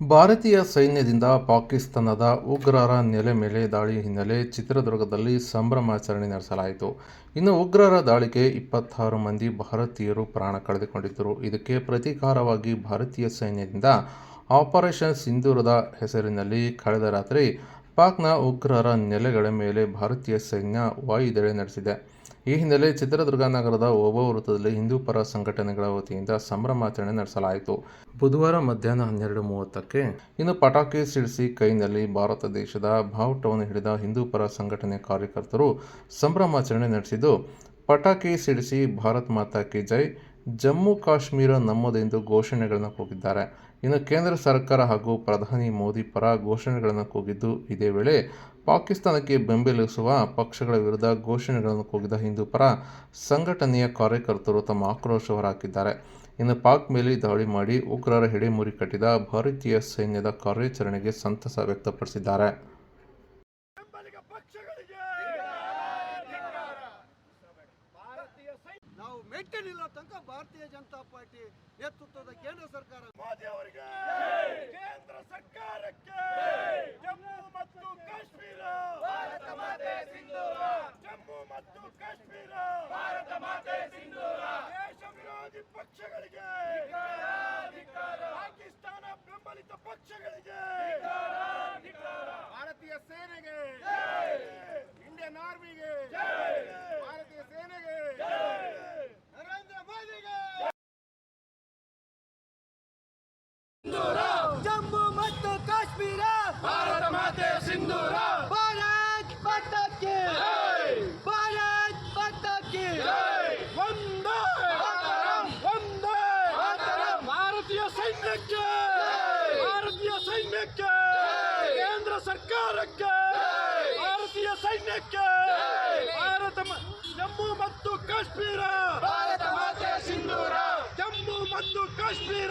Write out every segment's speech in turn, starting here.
ಭಾರತೀಯ ಸೈನ್ಯದಿಂದ ಪಾಕಿಸ್ತಾನದ ಉಗ್ರರ ನೆಲೆ ಮೇಲೆ ದಾಳಿ ಹಿನ್ನೆಲೆ ಚಿತ್ರದುರ್ಗದಲ್ಲಿ ಸಂಭ್ರಮಾಚರಣೆ ನಡೆಸಲಾಯಿತು. ಇನ್ನು ಉಗ್ರರ ದಾಳಿಗೆ ಇಪ್ಪತ್ತಾರು ಮಂದಿ ಭಾರತೀಯರು ಪ್ರಾಣ ಕಳೆದುಕೊಂಡಿದ್ದರು. ಇದಕ್ಕೆ ಪ್ರತೀಕಾರವಾಗಿ ಭಾರತೀಯ ಸೈನ್ಯದಿಂದ ಆಪರೇಷನ್ ಸಿಂಧೂರದ ಹೆಸರಿನಲ್ಲಿ ಕಳೆದ ರಾತ್ರಿ ಪಾಕ್ನ ಉಗ್ರರ ನೆಲೆಗಳ ಮೇಲೆ ಭಾರತೀಯ ಸೈನ್ಯ ವಾಯುದಾಳಿ ನಡೆಸಿದೆ. ಈ ಹಿನ್ನೆಲೆ ಚಿತ್ರದುರ್ಗ ನಗರದ ಓಬೋ ವೃತ್ತದಲ್ಲಿ ಹಿಂದೂ ಪರ ಸಂಘಟನೆಗಳ ವತಿಯಿಂದ ಸಂಭ್ರಮಾಚರಣೆ ನಡೆಸಲಾಯಿತು. ಬುಧವಾರ ಮಧ್ಯಾಹ್ನ ಹನ್ನೆರಡು ಮೂವತ್ತಕ್ಕೆ ಇನ್ನು ಪಟಾಕಿ ಸಿಡಿಸಿ ಕೈನಲ್ಲಿ ಭಾರತ ದೇಶದ ಭಾವುಟವನ್ನು ಹಿಡಿದ ಹಿಂದೂ ಪರ ಸಂಘಟನೆ ಕಾರ್ಯಕರ್ತರು ಸಂಭ್ರಮಾಚರಣೆ ನಡೆಸಿದ್ದು, ಪಟಾಕಿ ಸಿಡಿಸಿ ಭಾರತ್ ಮಾತಾ ಕಿ ಜೈ ಜಮ್ಮು ಕಾಶ್ಮೀರ ನಮ್ಮದೆಂದು ಘೋಷಣೆಗಳನ್ನು ಕೂಗಿದ್ದಾರೆ. ಇನ್ನು ಕೇಂದ್ರ ಸರ್ಕಾರ ಹಾಗೂ ಪ್ರಧಾನಿ ಮೋದಿ ಪರ ಘೋಷಣೆಗಳನ್ನು ಕೂಗಿದ್ದು ಇದೇ ವೇಳೆ ಪಾಕಿಸ್ತಾನಕ್ಕೆ ಬೆಂಬಲಿಸುವ ಪಕ್ಷಗಳ ವಿರುದ್ಧ ಘೋಷಣೆಗಳನ್ನು ಕೂಗಿದ ಹಿಂದೂ ಪರ ಸಂಘಟನೆಯ ಕಾರ್ಯಕರ್ತರು ತಮ್ಮ ಆಕ್ರೋಶ ಹೊರಹಾಕಿದ್ದಾರೆ. ಇನ್ನು ಪಾಕ್ ಮೇಲೆ ದಾಳಿ ಮಾಡಿ ಉಗ್ರರ ಹಿಡಿಮುರಿ ಕಟ್ಟಿದ ಭಾರತೀಯ ಸೈನ್ಯದ ಕಾರ್ಯಾಚರಣೆಗೆ ಸಂತಸ ವ್ಯಕ್ತಪಡಿಸಿದ್ದಾರೆ ಬೆಂಬಲಿಗ ಪಕ್ಷಗಳಿಗೆ ಭಾರತೀಯ ಸೈನ್ಯ ಮೆಟ್ಟಲಿಲ್ಲ ತನಕ ಭಾರತೀಯ ಜನತಾ ಪಾರ್ಟಿ ನೇತೃತ್ವದ ಕೇಂದ್ರ ಸರ್ಕಾರ. ಮೋದಿ ಅವರಿಗೆ ಕೇಂದ್ರ ಸರ್ಕಾರಕ್ಕೆ ಜಮ್ಮು ಮತ್ತು ಕಾಶ್ಮೀರ. ಭಾರತ ಮಾತೆ ಸಿಂಧೂರ. ಜಮ್ಮು ಮತ್ತು ಕಾಶ್ಮೀರ. ಭಾರತ ಮಾತೆ ಸಿಂಧೂರ. ದೇಶ ವಿರೋಧಿ ಪಕ್ಷಗಳಿಗೆ ಜಮ್ಮು ಮತ್ತು ಕಾಶ್ಮೀರ. ಭಾರತ ಮಾತೆ ಸಿಂಧೂರ. ಭಾರತ್ ಪಟ್ಟಕ್ಕೆ ಭಾರತ್ ಪಟ್ಟಕ್ಕೆ ಒಂದೇ. ಒಂದೇ. ಭಾರತೀಯ ಸೈನ್ಯಕ್ಕೆ. ಭಾರತೀಯ ಸೈನ್ಯಕ್ಕೆ. ಕೇಂದ್ರ ಸರ್ಕಾರಕ್ಕೆ. ಭಾರತೀಯ ಸೈನ್ಯಕ್ಕೆ. ಭಾರತ ಜಮ್ಮು ಮತ್ತು ಕಾಶ್ಮೀರ. ಭಾರತ ಮಾತೆ ಸಿಂಧೂರ. ಜಮ್ಮು ಮತ್ತು ಕಾಶ್ಮೀರ.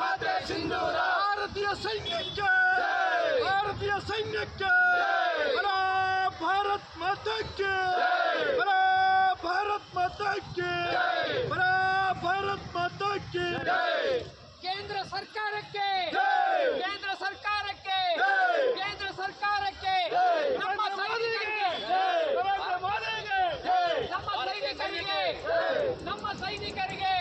ಮಾತೆ ಸಿಂಧೂರ. ಭಾರತೀಯ ಸೈನ್ಯಕ್ಕೆ. ಭಾರತೀಯ ಸೈನ್ಯಕ್ಕೆ. ಭಾರತ್ ಮಾತಕ್ಕೆ ಭಾರತ್ ಮಾತಕ್ಕೆ ಭಾರತ್ ಮಾತಕ್ಕೆ ಕೇಂದ್ರ ಸರ್ಕಾರಕ್ಕೆ. ಕೇಂದ್ರ ಸರ್ಕಾರಕ್ಕೆ. ಕೇಂದ್ರ ಸರ್ಕಾರಕ್ಕೆ. ನಮ್ಮ ಸೈನಿಕರಿಗೆ. ನಮ್ಮ ಸೈನಿಕರಿಗೆ. ನಮ್ಮ ಸೈನಿಕರಿಗೆ.